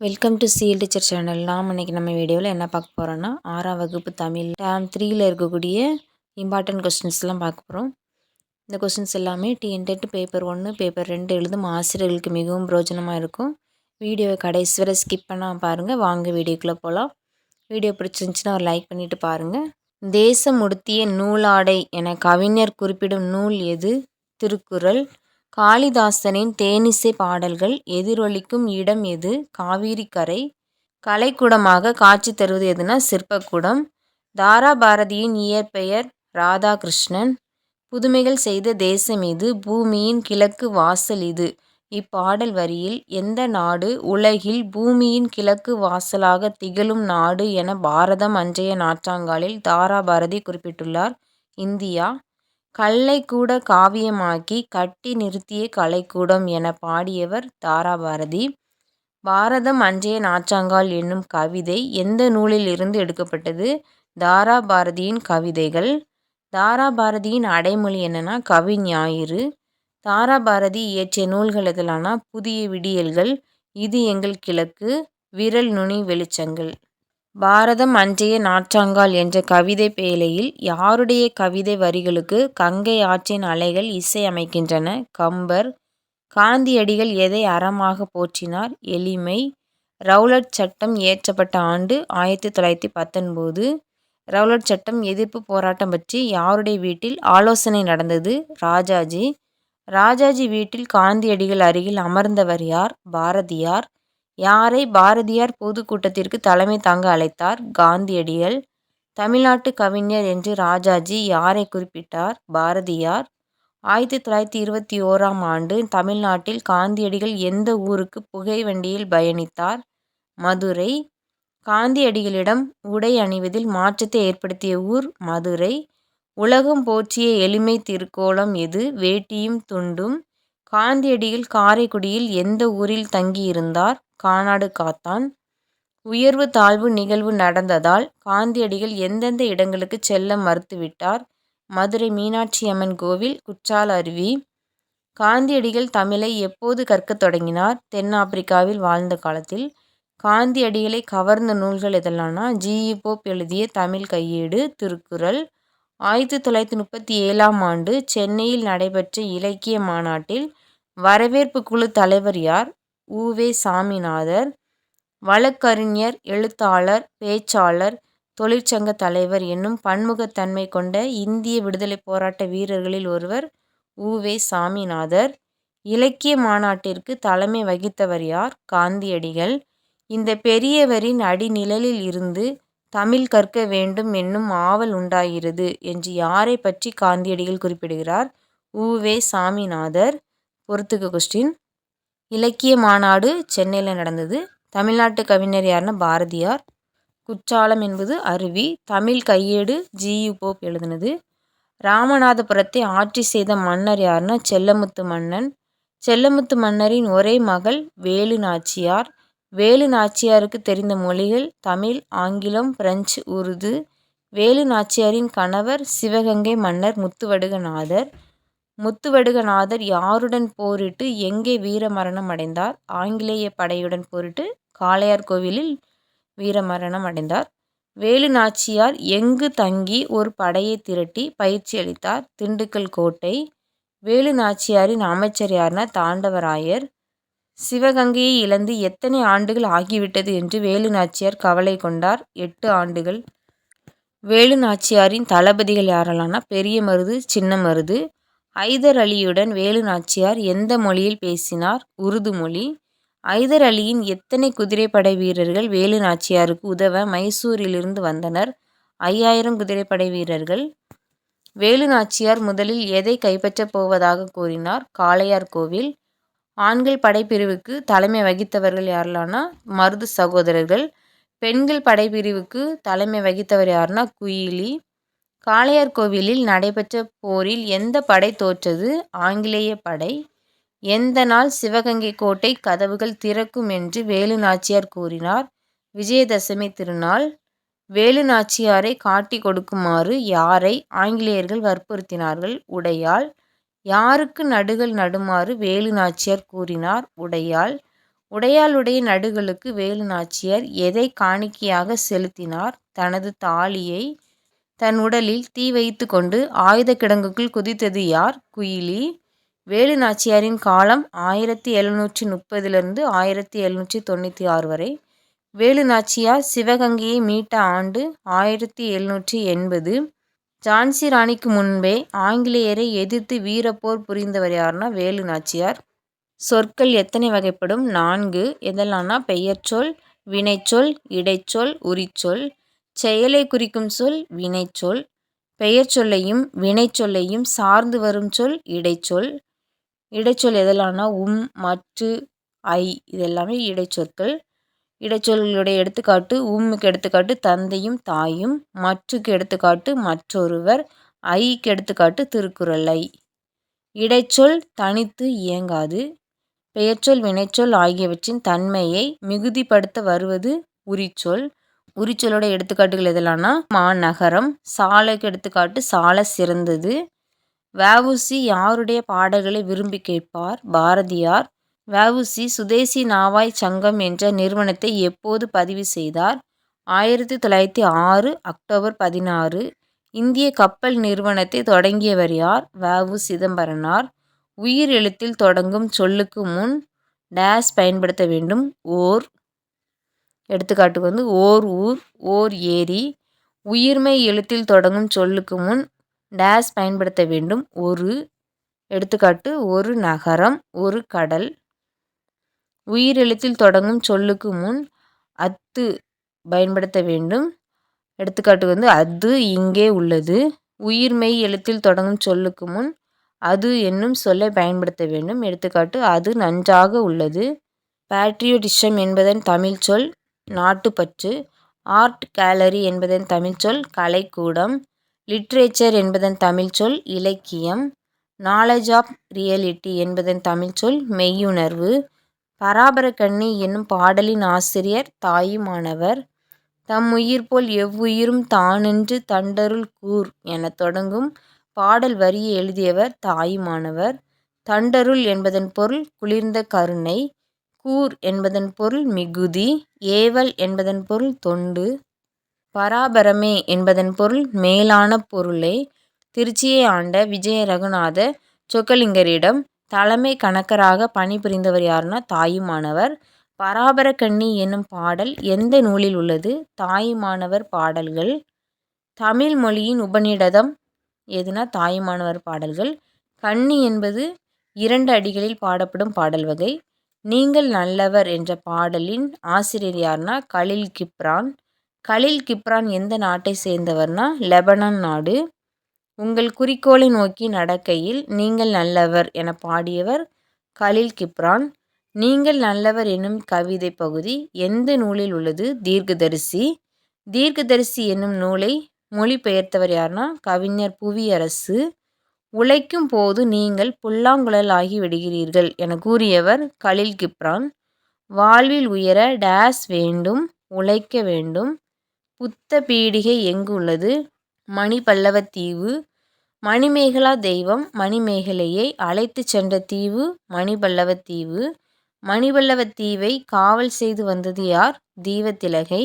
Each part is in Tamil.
Welcome to CL teacher channel நாம் இன்றைக்கி நம்ம வீடியோவில் என்ன பார்க்க போகிறோன்னா ஆறாம் வகுப்பு தமிழ் டேம் த்ரீயில் இருக்கக்கூடிய இம்பார்ட்டன்ட் கொஸ்டின்ஸ்லாம் பார்க்க போகிறோம் இந்த கொஸ்டின்ஸ் எல்லாமே டிஎன்டெட் பேப்பர் ஒன்று பேப்பர் ரெண்டு எழுதும் ஆசிரியர்களுக்கு மிகவும் பிரோஜனமாக இருக்கும். வீடியோவை கடைசி வரை ஸ்கிப் பண்ணால் பாருங்கள் வாங்க வீடியோக்குள்ளே போகலாம் வீடியோ பிடிச்சிருந்துச்சின்னா ஒரு லைக் பண்ணிவிட்டு பாருங்கள் தேசம் உடுத்திய நூலாடை என கவிஞர் குறிப்பிடும் நூல் எது? திருக்குறள். காளிதாசனின் தேனிசை பாடல்கள் எதிரொலிக்கும் இடம் எது? காவிரிக்கரை. கலைக்கூடமாக காட்சி தருவது எதுனா சிற்பக்கூடம். தாரா பாரதியின் இயற்பெயர் ராதாகிருஷ்ணன். புதுமைகள் செய்த தேசம் இது. பூமியின் கிழக்கு வாசல் இது. இப்பாடல் வரியில் எந்த நாடு உலகில் பூமியின் கிழக்கு வாசலாக திகழும் நாடு என பாரதம் அன்றைய நாற்றாங்காலில் தாரா பாரதி குறிப்பிட்டுள்ளார். இந்தியா. கல்லைக்கூட காவியமாக்கி கட்டி நிறுத்திய கலைக்கூடம் என பாடியவர் தாராபாரதி. பாரதம் அன்றைய நாச்சாங்கால் என்னும் கவிதை எந்த நூலில் இருந்து எடுக்கப்பட்டது? தாரா பாரதியின் கவிதைகள். தாரா பாரதியின் அடைமொழி என்னன்னா கவி ஞாயிறு. தாரா பாரதி இயற்றிய நூல்கள் புதிய விடியல்கள் இது எங்கள் கிழக்கு விரல் நுனி வெளிச்சங்கள். பாரதம் அன்றைய நாற்றாங்கால் என்ற கவிதை பேழையில் யாருடைய கவிதை வரிகளுக்கு கங்கை ஆற்றின் அலைகள் இசை அமைக்கின்றன? கம்பர். காந்தியடிகள் எதை அறமாக போற்றினார்? எளிமை. ரவுலட் சட்டம் இயற்றப்பட்ட ஆண்டு ஆயிரத்தி தொள்ளாயிரத்தி பத்தொன்பது. ரவுலட் சட்டம் எதிர்ப்பு போராட்டம் பற்றி யாருடைய வீட்டில் ஆலோசனை நடந்தது? ராஜாஜி. ராஜாஜி வீட்டில் காந்தியடிகள் அருகில் அமர்ந்தவர் யார்? பாரதியார். யாரை பாரதியார் பொதுக்கூட்டத்திற்கு தலைமை தாங்க அழைத்தார்? காந்தியடிகள் தமிழ்நாட்டு கவிஞர் என்று ராஜாஜி யாரை குறிப்பிட்டார்? பாரதியார். ஆயிரத்தி தொள்ளாயிரத்தி இருபத்தி ஓராம் ஆண்டு தமிழ்நாட்டில் காந்தியடிகள் எந்த ஊருக்கு புகை வண்டியில் பயணித்தார்? மதுரை. காந்தியடிகளிடம் உடை அணிவதில் மாற்றத்தை ஏற்படுத்திய ஊர் மதுரை. உலகம் போற்றிய எளிமை திருக்கோலம் எது? வேட்டியும் துண்டும். காந்தியடிகள் காரைக்குடியில் எந்த ஊரில் தங்கியிருந்தார்? கானாடு காத்தான். உயர்வு தாழ்வு நிகழ்வு நடந்ததால் காந்தியடிகள் எந்தெந்த இடங்களுக்கு செல்ல மறுத்துவிட்டார்? மதுரை மீனாட்சி அம்மன் கோவில் குற்றால அருவி. காந்தியடிகள் தமிழை எப்போது கற்கத் தொடங்கினார்? தென்னாப்பிரிக்காவில் வாழ்ந்த காலத்தில். காந்தியடிகளை கவர்ந்த நூல்கள் எதெல்லாம்னா ஜிஇ போப் எழுதிய தமிழ் கையேடு திருக்குறள். ஆயிரத்தி தொள்ளாயிரத்தி முப்பத்தி ஏழாம் ஆண்டு சென்னையில் நடைபெற்ற இலக்கிய மாநாட்டில் வரவேற்பு குழு தலைவர் யார்? உவே சாமிநாதர் வழக்கறிஞர் எழுத்தாளர் பேச்சாளர் தொழிற்சங்க தலைவர் என்னும் பன்முகத்தன்மை கொண்ட இந்திய விடுதலை போராட்ட வீரர்களில் ஒருவர் உவே சாமிநாதர். இலக்கிய மாநாட்டிற்கு தலைமை வகித்தவர் யார்? காந்தியடிகள். இந்த பெரியவரின் அடிநிழலில் இருந்து தமிழ் கற்க வேண்டும் என்னும் ஆவல் உண்டாகிறது என்று யாரை பற்றி காந்தியடிகள் குறிப்பிடுகிறார்? உவே சாமிநாதர். பொறுத்துக்க கொஸ்டின் இலக்கிய மாநாடு சென்னையில் நடந்தது. தமிழ்நாட்டு கவிஞர் யாருன்னா பாரதியார். குற்றாலம் என்பது அருவி. தமிழ் கையேடு ஜியு போப் எழுதினது. ராமநாதபுரத்தை ஆட்சி செய்த மன்னர் யாருன்னா செல்லமுத்து மன்னன். செல்லமுத்து மன்னரின் ஒரே மகள் வேலு நாச்சியார். வேலு நாச்சியாருக்கு தெரிந்த மொழிகள் தமிழ் ஆங்கிலம் பிரெஞ்சு உருது. வேலு நாச்சியாரின் கணவர் சிவகங்கை மன்னர் முத்துவடுகநாதர். முத்துவடுகநாதர் யாருடன் போரிட்டு எங்கே வீரமரணம் அடைந்தார் ஆங்கிலேய படையுடன் போரிட்டு காளையார் கோவிலில் வீரமரணம் அடைந்தார் வேலு நாச்சியார் எங்கு தங்கி ஒரு படையை திரட்டி பயிற்சி அளித்தார் திண்டுக்கல் கோட்டை. வேலு நாச்சியாரின் அமைச்சர் யார்னா தாண்டவராயர். சிவகங்கையை இழந்து எத்தனை ஆண்டுகள் ஆகிவிட்டது என்று வேலு நாச்சியார் கவலை கொண்டார். எட்டு ஆண்டுகள். வேலு நாச்சியாரின் தளபதிகள் யாரெல்லாம்னா பெரிய மருது சின்ன மருது. ஐதர் அலியுடன் வேலு நாச்சியார் எந்த மொழியில் பேசினார்? உருது மொழி. ஐதர் அலியின் எத்தனை குதிரைப்படை வீரர்கள் வேலு நாச்சியாருக்கு உதவ மைசூரிலிருந்து வந்தனர்? ஐயாயிரம் குதிரைப்படை வீரர்கள். வேலு நாச்சியார் முதலில் எதை கைப்பற்றப் போவதாக கூறினார்? காளையார் கோவில். ஆண்கள் படைப்பிரிவுக்கு தலைமை வகித்தவர்கள் யாரெல்லாம்னா மருது சகோதரர்கள். பெண்கள் படைப்பிரிவுக்கு தலைமை வகித்தவர் யாருன்னா? குயிலி. காளையார் கோவிலில் நடைபெற்ற போரில் எந்த படை தோற்றது? ஆங்கிலேய படை. எந்த நாள் சிவகங்கை கோட்டை கதவுகள் திறக்கும் என்று வேலு நாச்சியார் கூறினார். விஜயதசமி திருநாள். வேலு நாச்சியாரை காட்டி கொடுக்குமாறு யாரை ஆங்கிலேயர்கள் வற்புறுத்தினார்கள்? உடையால் யாருக்கு நடுகள் நடுமாறு வேலு நாச்சியார் கூறினார்? உடையால் உடையாளுடைய நடுகளுக்கு வேலு நாச்சியார் எதை காணிக்கையாக செலுத்தினார்? தனது தாலியை தன் உடலில் தீ வைத்து கொண்டு ஆயுத கிடங்குக்குள் குதித்தது யார்? குயிலி. வேலு நாச்சியாரின் காலம் ஆயிரத்தி எழுநூற்றி முப்பதிலிருந்து ஆயிரத்தி எழுநூற்றி தொண்ணூற்றி ஆறு வரை. வேலு நாச்சியார் சிவகங்கையை மீட்ட ஆண்டு ஆயிரத்தி எழுநூற்றி எண்பது. ஜான்சி ராணிக்கு முன்பே ஆங்கிலேயரை எதிர்த்து வீரப்போர் புரிந்தவர் யாருன்னா வேலு நாச்சியார். சொற்கள் எத்தனை வகைப்படும்? நான்கு. எதெல்லாம்னா? பெயர்ச்சொல் வினைச்சொல் இடைச்சொல் உரிச்சொல். செயலை குறிக்கும் சொல் வினைச்சொல் பெயர் சொல்லையும் வினைச்சொல்லையும் சார்ந்து வரும் சொல் இடைச்சொல் இடைச்சொல் எதெல்லாம்னா உம் மற்று ஐ இதெல்லாமே இடைச்சொற்கள் இடைச்சொல்களுடைய எடுத்துக்காட்டு உம்முக்கு எடுத்துக்காட்டு தந்தையும் தாயும். மற்றுக்கு எடுத்துக்காட்டு மற்றொருவர். ஐக்கு எடுத்துக்காட்டு திருக்குறளை. இடைச்சொல் தனித்து இயங்காது. பெயர்ச்சொல் வினைச்சொல் ஆகியவற்றின் தன்மையை மிகுதிப்படுத்த வருவது உரிச்சொல். உரிச்சொலோட எடுத்துக்காட்டுகள் எதெல்லாம்னா மாநகரம் சாலைக்கு எடுத்துக்காட்டு சால சிறந்தது. வஉசி யாருடைய பாடல்களை விரும்பி கேட்பார்? பாரதியார். வஉசி சுதேசி நாவாய் சங்கம் என்ற நிறுவனத்தை எப்போது பதிவு செய்தார்? ஆயிரத்தி தொள்ளாயிரத்தி ஆறு அக்டோபர் பதினாறு. இந்திய கப்பல் நிறுவனத்தை தொடங்கியவர் யார்? வஉ சிதம்பரனார். உயிர் எழுத்தில் தொடங்கும் சொல்லுக்கு முன் டேஸ் பயன்படுத்த வேண்டும். ஓர் எடுத்துக்காட்டுக்கு வந்து ஓர் ஊர் ஓர் ஏரி உயிர்மெய் எழுத்தில் தொடங்கும் சொல்லுக்கு முன் டேஸ் பயன்படுத்த வேண்டும். ஒரு எடுத்துக்காட்டு ஒரு நகரம் ஒரு கடல் உயிர் எழுத்தில் தொடங்கும் சொல்லுக்கு முன் அத்து பயன்படுத்த வேண்டும். எடுத்துக்காட்டு வந்து அது இங்கே உள்ளது. உயிர்மெய் எழுத்தில் தொடங்கும் சொல்லுக்கு முன் அது என்னும் சொல்லை பயன்படுத்த வேண்டும். எடுத்துக்காட்டு அது நன்றாக உள்ளது. பேட்ரியோட்டிசம் என்பதன் தமிழ் சொல் நாட்டுப்பற்று ஆர்ட் கேலரி என்பதன் தமிழ்ச்சொல் கலைக்கூடம் லிட்ரேச்சர் என்பதன் தமிழ்ச்சொல் இலக்கியம் நாலேஜ் ஆஃப் ரியலிட்டி என்பதன் தமிழ்ச்சொல் மெய்யுணர்வு பராபரக்கண்ணி என்னும் பாடலின் ஆசிரியர் தாயுமானவர் தம் உயிர் போல் எவ்வுயிரும் தானென்று தண்டருள் கூர் எனத் தொடங்கும் பாடல் வரியை எழுதியவர் தாயுமானவர். தண்டருள் என்பதன் பொருள் குளிர்ந்த கருணை கூர் என்பதன் பொருள் மிகுதி ஏவல் என்பதன் பொருள் தொண்டு பராபரமே என்பதன் பொருள் மேலான பொருளே. திருச்சியை ஆண்ட விஜய ரகுநாத சொக்கலிங்கரிடம் தலைமை கணக்கராக பணிபுரிந்தவர் யாருன்னா தாயுமானவர். பராபரக்கண்ணி என்னும் பாடல் எந்த நூலில் உள்ளது? தாயுமானவர் பாடல்கள். தமிழ் மொழியின் உபநிடதம் எதுனா தாயுமானவர் பாடல்கள். கண்ணி என்பது இரண்டு அடிகளில் பாடப்படும் பாடல் வகை. நீங்கள் நல்லவர் என்ற பாடலின் ஆசிரியர் யார்னா கலில் கிப்ரான். கலில் கிப்ரான் எந்த நாட்டை சேர்ந்தவர்னா லெபனான் நாடு. உங்கள் குறிக்கோளை நோக்கி நடக்கையில் நீங்கள் நல்லவர் என பாடியவர் கலில் கிப்ரான். நீங்கள் நல்லவர் என்னும் கவிதை பகுதி எந்த நூலில் உள்ளது? தீர்க்கதரிசி. தீர்க்கதரிசி என்னும் நூலை மொழிபெயர்த்தவர் யார்னா கவிஞர் புவியரசு. உழைக்கும் போது நீங்கள் புல்லாங்குழல் ஆகி விடுகிறீர்கள் என கூறியவர் கலில் கிப்ரான். வாழ்வில் உயர டேஸ் வேண்டும் உழைக்க வேண்டும். புத்த பீடிகை எங்கு உள்ளது மணிபல்லவத்தீவு. மணிமேகலா தெய்வம் மணிமேகலையை அழைத்து சென்ற தீவு மணிபல்லவத்தீவு. மணிபல்லவத்தீவை காவல் செய்து வந்தது யார்? தீவத்திலகை.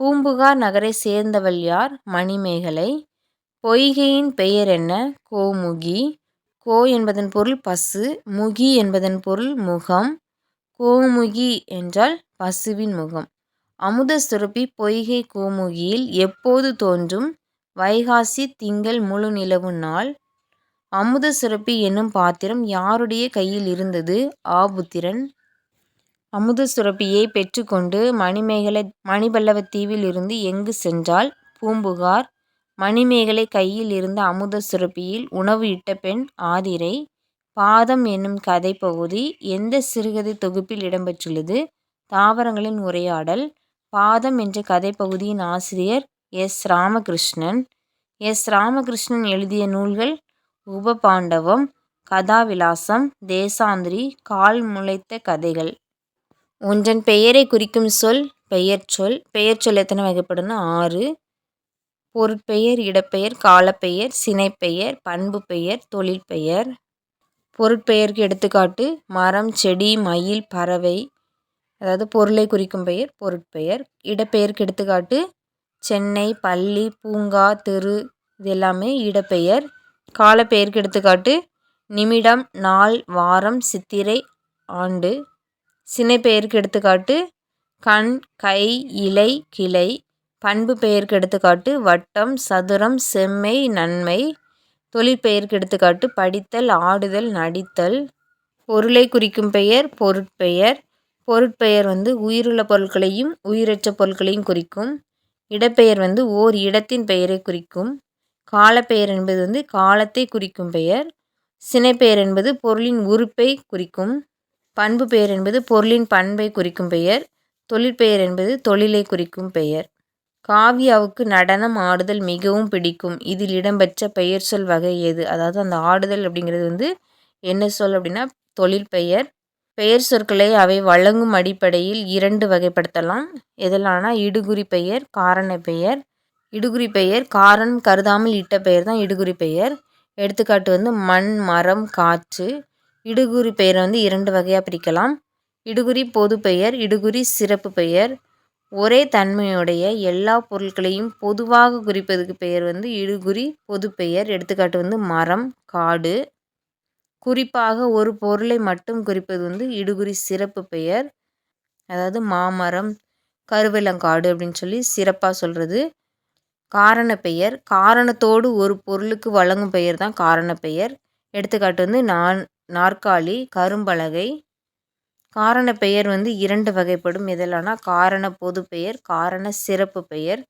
பூம்புகார் நகரை சேர்ந்தவள் யார்? மணிமேகலை. பொய்கையின் பெயர் என்ன? கோமுகி கோ என்பதன் பொருள் பசு முகி என்பதன் பொருள் முகம். கோமுகி என்றால் பசுவின் முகம். அமுத சுரப்பி பொய்கை கோமுகியில் எப்போது தோன்றும்? வைகாசி திங்கள் முழு நிலவு நாள். அமுத சுரப்பி என்னும் பாத்திரம் யாருடைய கையில் இருந்தது? ஆபுத்திரன் அமுத சுரப்பியை பெற்றுக்கொண்டு மணிமேகலை மணிபல்லவத்தீவில் இருந்து எங்கு சென்றால்? பூம்புகார். மணிமேகலை கையில் இருந்த அமுத சுரப்பியில் உணவு இட்ட பெண் ஆதிரை பாதம் என்னும் கதை பகுதி எந்த சிறுகதை தொகுப்பில் இடம்பெற்றுள்ளது? தாவரங்களின் உரையாடல் பாதம் என்ற கதை பகுதியின் ஆசிரியர் எஸ். ராமகிருஷ்ணன். எஸ். ராமகிருஷ்ணன் எழுதிய நூல்கள் உபபாண்டவம் கதாவிலாசம் தேசாந்திரி கால் முளைத்த கதைகள். ஒன்றன் பெயரை குறிக்கும் சொல் பெயர் சொல் பெயர்ச்சொல் எத்தனை வகைப்படும்னா ஆறு. பொருட்பெயர் இடப்பெயர் காலப்பெயர் சினைப்பெயர் பண்பு பெயர் தொழில் பெயர் பொருட்பெயருக்கு எடுத்துக்காட்டு மரம் செடி மயில் பறவை அதாவது பொருளை குறிக்கும் பெயர் பொருட்பெயர். இடப்பெயருக்கு எடுத்துக்காட்டு சென்னை பள்ளி பூங்கா தெரு இது எல்லாமே இடப்பெயர். காலப்பெயருக்கு எடுத்துக்காட்டு நிமிடம் நாள் வாரம் சித்திரை ஆண்டு. சினைப்பெயருக்கு எடுத்துக்காட்டு கண் கை இலை கிளை பண்பு பெயருக்கு எடுத்துக்காட்டு வட்டம் சதுரம் செம்மை நன்மை. தொழிற்பெயருக்கு எடுத்துக்காட்டு படித்தல் ஆடுதல் நடித்தல். பொருளை குறிக்கும் பெயர் பொருட்பெயர். பொருட்பெயர் வந்து உயிருள்ள பொருட்களையும் உயிரற்ற பொருட்களையும் குறிக்கும். இடப்பெயர் வந்து ஓர் இடத்தின் பெயரை குறிக்கும். காலப்பெயர் என்பது வந்து காலத்தை குறிக்கும் பெயர். சினைப்பெயர் என்பது பொருளின் உறுப்பை குறிக்கும். பண்பு பெயர் என்பது பொருளின் பண்பை குறிக்கும் பெயர். தொழிற்பெயர் என்பது தொழிலை குறிக்கும் பெயர். காவியாவுக்கு நடனம் ஆடுதல் மிகவும் பிடிக்கும். இதில் இடம்பெற்ற பெயர் சொல் வகை எது? அதாவது அந்த ஆடுதல் அப்படிங்கிறது வந்து என்ன சொல் அப்படின்னா தொழில் பெயர். பெயர் சொற்களை அவை வழங்கும் அடிப்படையில் இரண்டு வகைப்படுத்தலாம். எதெல்லாம்னா இடுகுறி பெயர் காரண பெயர். இடுகுறி பெயர் காரணம் கருதாமல் இட்ட பெயர் தான் இடுகுறி பெயர். எடுத்துக்காட்டு வந்து மண் மரம் காற்று. இடுகுறி பெயரை வந்து இரண்டு வகையாக பிரிக்கலாம். இடுகுறி பொது பெயர் இடுகுறி சிறப்பு பெயர். ஒரே தன்மையுடைய எல்லா பொருட்களையும் பொதுவாக குறிப்பதுக்கு பெயர் வந்து இடுகுறி பொது பெயர். எடுத்துக்காட்டு வந்து மரம் காடு. குறிப்பாக ஒரு பொருளை மட்டும் குறிப்பது வந்து இடுகுறி சிறப்பு பெயர். அதாவது மாமரம் கருவேலங்காடு அப்படின்னு சொல்லி சிறப்பாக சொல்கிறது காரண பெயர். காரணத்தோடு ஒரு பொருளுக்கு வழங்கும் பெயர் தான் காரண பெயர். எடுத்துக்காட்டு வந்து நான் நாற்காலி கரும்பலகை காரண பெயர் வந்து இரண்டு வகைப்படும். எதெல்லாம்னா காரண பொது பெயர் காரண சிறப்பு பெயர்.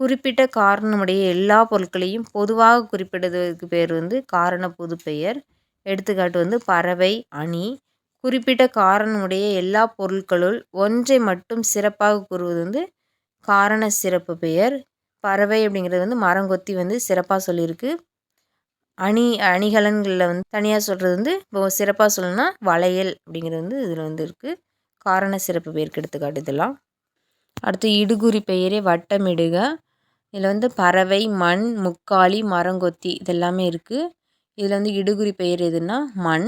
குறிப்பிட்ட காரணமுடைய எல்லா பொருட்களையும் பொதுவாக குறிப்பிடுவதற்கு பெயர் வந்து காரண பொது பெயர். எடுத்துக்காட்டு வந்து பறவை அணி. குறிப்பிட்ட காரணமுடைய எல்லா பொருட்களுள் ஒன்றை மட்டும் சிறப்பாக கூறுவது வந்து காரண சிறப்பு பெயர். பறவை அப்படிங்கிறது வந்து மரங்கொத்தி வந்து சிறப்பாக சொல்லியிருக்கு. அணி அணிகலன்களில் வந்து தனியாக சொல்கிறது வந்து இப்போ சிறப்பாக சொல்லணும்னா வளையல் அப்படிங்கிறது வந்து இதில் வந்து இருக்குது காரண சிறப்பு பெயருக்கு எடுத்துக்காட்டு இதெல்லாம் அடுத்து இடுகுறி பெயரே வட்டமிடுக. இதில் வந்து பறவை மண் முக்காலி மரங்கொத்தி இதெல்லாமே இருக்குது இதில் வந்து இடுகுறி பெயர் எதுன்னா மண்.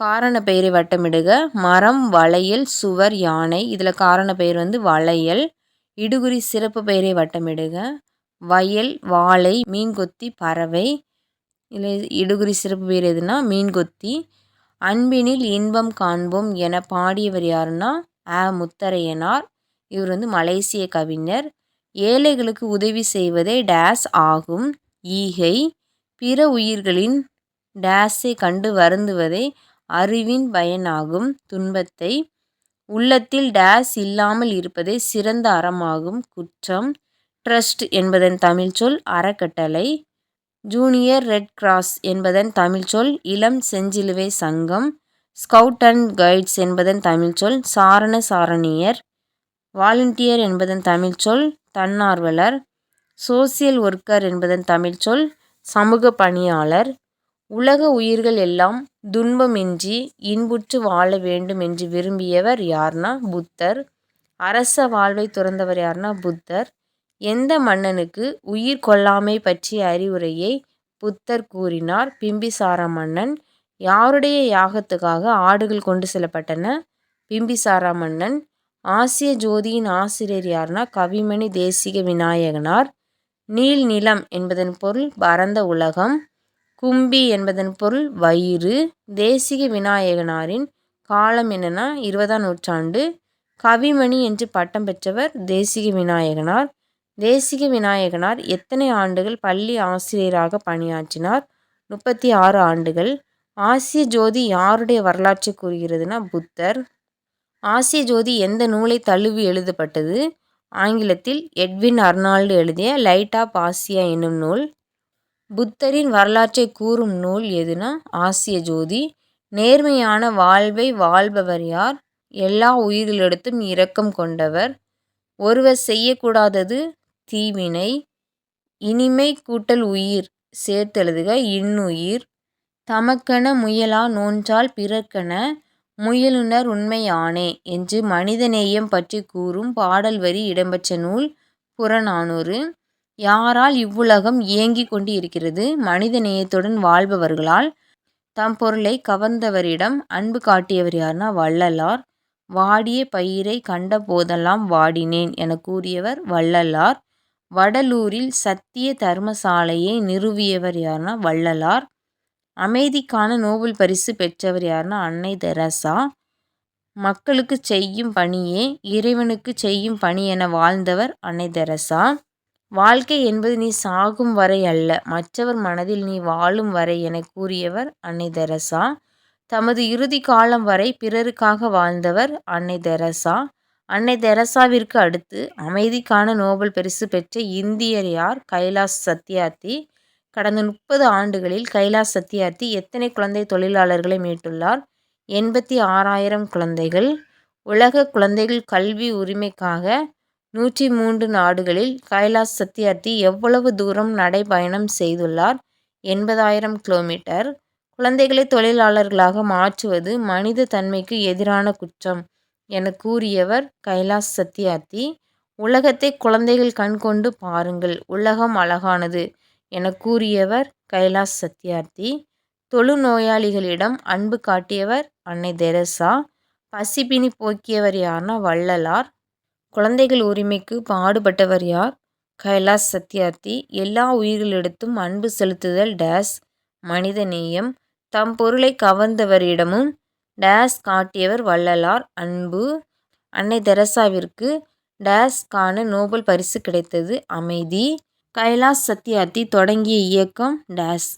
காரண பெயரை வட்டமிடுக. மரம் வளையல் சுவர் யானை. இதில் காரண பெயர் வந்து வளையல். இடுகுறி சிறப்பு பெயரை வட்டமிடுக. வயல் வாழை மீன்கொத்தி பறவை. இல்லை இடுகுறி சிறப்பு பேர் எதுனா? மீன்கொத்தி. அன்பினில் இன்பம் காண்போம் என பாடியவர் யாருன்னா? அ. முத்தரையனார். இவர் வந்து மலேசிய கவிஞர். ஏழைகளுக்கு உதவி செய்வதே டேஸ் ஆகும். ஈகை. பிற உயிர்களின் டேஸை கண்டு வருந்துவதே அறிவின் பயனாகும். துன்பத்தை. உள்ளத்தில் டேஸ் இல்லாமல் இருப்பதே சிறந்த அறமாகும். குற்றம். ட்ரஸ்ட் என்பதன் தமிழ்ச்சொல் அறக்கட்டளை. ஜூனியர் ரெட் கிராஸ் என்பதன் தமிழ்ச்சொல் இளம் செஞ்சிலுவை சங்கம் ஸ்கவுட் அண்ட் கைட்ஸ் என்பதன் தமிழ்ச்சொல் சாரண சாரணியர் வாலண்டியர் என்பதன் தமிழ்ச்சொல் தன்னார்வலர் சோசியல் ஒர்க்கர் என்பதன் தமிழ்ச்சொல் சமூக பணியாளர் உலக உயிர்கள் எல்லாம் துன்பமின்றி இன்புற்று வாழ வேண்டும் என்று விரும்பியவர் யார்னா புத்தர். அரச வாழ்வை துறந்தவர் யார்னா புத்தர். எந்த மன்னனுக்கு உயிர் கொல்லாமை பற்றிய அறிவுரையை புத்தர் கூறினார்? பிம்பிசார மன்னன். யாருடைய யாகத்துக்காக ஆடுகள் கொண்டு செல்லப்பட்டன? பிம்பிசார மன்னன். ஆசிய ஜோதியின் ஆசிரியர் யார்னா கவிமணி தேசிக விநாயகனார். நீல் நிலம் என்பதன் பொருள் பரந்த உலகம். கும்பி என்பதன் பொருள் வயிறு. தேசிக விநாயகனாரின் காலம் என்னன்னா இருபதாம் நூற்றாண்டு. கவிமணி என்று பட்டம் பெற்றவர் தேசிக விநாயகனார். தேசிக விநாயகனார் எத்தனை ஆண்டுகள் பள்ளி ஆசிரியராக பணியாற்றினார்? முப்பத்தி ஆறு ஆண்டுகள். ஆசிய ஜோதி யாருடைய வரலாற்றை கூறுகிறதுனா புத்தர். ஆசிய ஜோதி எந்த நூலை தழுவி எழுதப்பட்டது? ஆங்கிலத்தில் எட்வின் அர்னால்டு எழுதிய லைட் ஆப் ஆசியா என்னும் நூல். புத்தரின் வரலாற்றை கூறும் நூல் எதுனா ஆசிய ஜோதி. நேர்மையான வாழ்வை வாழ்பவர் யார்? எல்லா உயிர்களிடத்தும் இரக்கம் கொண்டவர். ஒருவர் செய்யக்கூடாதது தீவினை இனிமை கூட்டல் உயிர் சேர்த்தெழுதுக இன்னுயிர். தமக்கென முயலா நோன்றால் பிறர்க்கென முயலுனர் உண்மையானே என்று மனிதநேயம் பற்றி கூறும் பாடல் வரி இடம்பெற்ற நூல் புறநானூறு. யாரால் இவ்வுலகம் இயங்கிக் கொண்டு இருக்கிறது மனித நேயத்துடன் வாழ்பவர்களால் தம் பொருளை கவர்ந்தவரிடம் அன்பு காட்டியவர் யார்னா வள்ளலார். வாடிய பயிரை கண்ட போதெல்லாம் வாடினேன் என கூறியவர் வள்ளலார். வடலூரில் சத்திய தர்மசாலையை நிறுவியவர் யாருன்னா வள்ளலார். அமைதிக்கான நோபல் பரிசு பெற்றவர் யாருன்னா அன்னை தெரசா. மக்களுக்கு செய்யும் பணியே இறைவனுக்கு செய்யும் பணி என வாழ்ந்தவர் அன்னை தெரசா. வாழ்க்கை என்பது நீ சாகும் வரை அல்ல மற்றவர் மனதில் நீ வாழும் வரை என கூறியவர் அன்னை தெரசா. தமது இறுதி காலம் வரை பிறருக்காக வாழ்ந்தவர் அன்னை தெரசா. அன்னை தெரசாவிற்கு அடுத்து அமைதிக்கான நோபல் பரிசு பெற்ற இந்தியர் யார் கைலாஷ் சத்யார்த்தி. கடந்த முப்பது ஆண்டுகளில் கைலாஷ் சத்யார்த்தி எத்தனை குழந்தை தொழிலாளர்களை மீட்டுள்ளார்? எண்பத்தி ஆறாயிரம் குழந்தைகள். உலக குழந்தைகள் கல்வி உரிமைக்காக நூற்றி மூன்று நாடுகளில் கைலாஷ் சத்யார்த்தி எவ்வளவு தூரம் நடைபயணம் செய்துள்ளார்? எண்பதாயிரம் கிலோமீட்டர். குழந்தைகளை தொழிலாளர்களாக மாற்றுவது மனித தன்மைக்கு எதிரான குற்றம். என கூறியவர் கைலாஷ் சத்யார்த்தி உலகத்தை குழந்தைகள் கண் கொண்டு பாருங்கள் உலகம் அழகானது என கூறியவர் கைலாஷ் சத்யார்த்தி தொழுநோயாளிகளிடம் அன்பு காட்டியவர் அன்னை தெரசா பசிப்பினி போக்கியவர் யார்னா வள்ளலார் குழந்தைகள் உரிமைக்கு பாடுபட்டவர் யார்? கைலாஷ் சத்யார்த்தி எல்லா உயிர்களிடத்தும் அன்பு செலுத்துதல் டேஸ் மனித நேயம் தம் பொருளை கவர்ந்தவரிடமும் டேஸ் காட்டியவர் வள்ளலார். அன்பு அன்னை தெரசாவிற்கு டேஸ்கான நோபல் பரிசு கிடைத்தது. அமைதி கைலாஷ் சத்யார்த்தி தொடங்கிய இயக்கம் டேஸ்.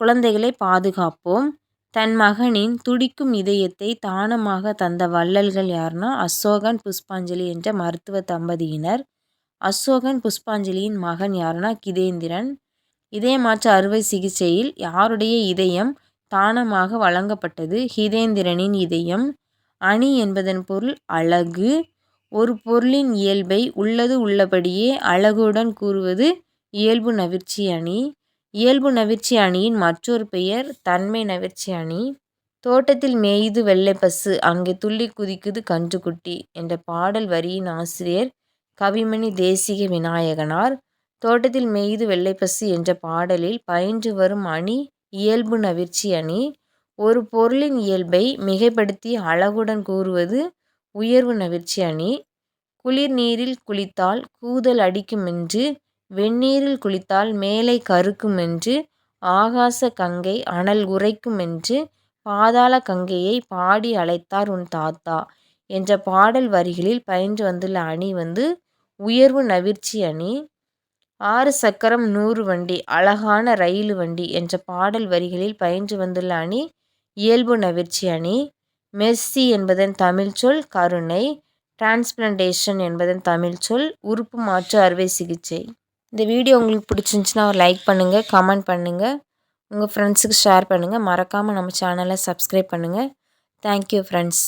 குழந்தைகளை பாதுகாப்போம். தன் மகனின் துடிக்கும் இதயத்தை தானமாக தந்த வள்ளல்கள் யார்னா அசோகன் புஷ்பாஞ்சலி என்ற மருத்துவ தம்பதியினர். அசோகன் புஷ்பாஞ்சலியின் மகன் யாருன்னா கிதேந்திரன். இதயமாற்று அறுவை சிகிச்சையில் யாருடைய இதயம் தானமாக வழங்கப்பட்டது. ஹிதேந்திரனின் இதயம் அணி என்பதன் பொருள் அழகு. ஒரு பொருளின் இயல்பை உள்ளது உள்ளபடியே அழகுடன் கூறுவது இயல்பு நவிர்ச்சி அணி. இயல்பு நவிர்ச்சி அணியின் மற்றொரு பெயர் தன்மை நவிர்ச்சி அணி. தோட்டத்தில் மேய்து வெள்ளை பசு அங்கே துள்ளி குதிக்குது கன்றுக்குட்டி என்ற பாடல் வரியின் ஆசிரியர் கவிமணி தேசிக விநாயகனார். தோட்டத்தில் மேயுது வெள்ளைப்பசு என்ற பாடலில் பயின்று வரும் அணி இயல்பு நவிர்ச்சி அணி. ஒரு பொருளின் இயல்பை மிகைப்படுத்தி அழகுடன் கூறுவது உயர்வு நவிர்ச்சி அணி. குளிர் நீரில் குளித்தால் கூதல் அடிக்குமென்று வெந்நீரில் குளித்தால் மேலை கருக்குமென்று ஆகாச கங்கை அனல் உரைக்குமென்று பாதாள கங்கையை பாடி அழைத்தார் உன் தாத்தா என்ற பாடல் வரிகளில் பயின்று வந்துள்ள அணி வந்து உயர்வு நவிர்ச்சி அணி. ஆறு சக்கரம் நூறு வண்டி அழகான ரயில் வண்டி என்ற பாடல் வரிகளில் பயின்று வந்துள்ள அணி இயல்பு நவிற்சி அணி. மெர்சி என்பதன் தமிழ் சொல் கருணை டிரான்ஸ்பிளண்டேஷன் என்பதன் தமிழ் சொல் உறுப்பு மாற்று அறுவை சிகிச்சை. இந்த வீடியோ உங்களுக்கு பிடிச்சிருந்துச்சின்னா லைக் பண்ணுங்கள் கமெண்ட் பண்ணுங்கள் உங்கள் ஃப்ரெண்ட்ஸுக்கு ஷேர் பண்ணுங்கள் மறக்காமல் நம்ம சேனலை சப்ஸ்கிரைப் பண்ணுங்கள் தேங்க்யூ ஃப்ரெண்ட்ஸ்.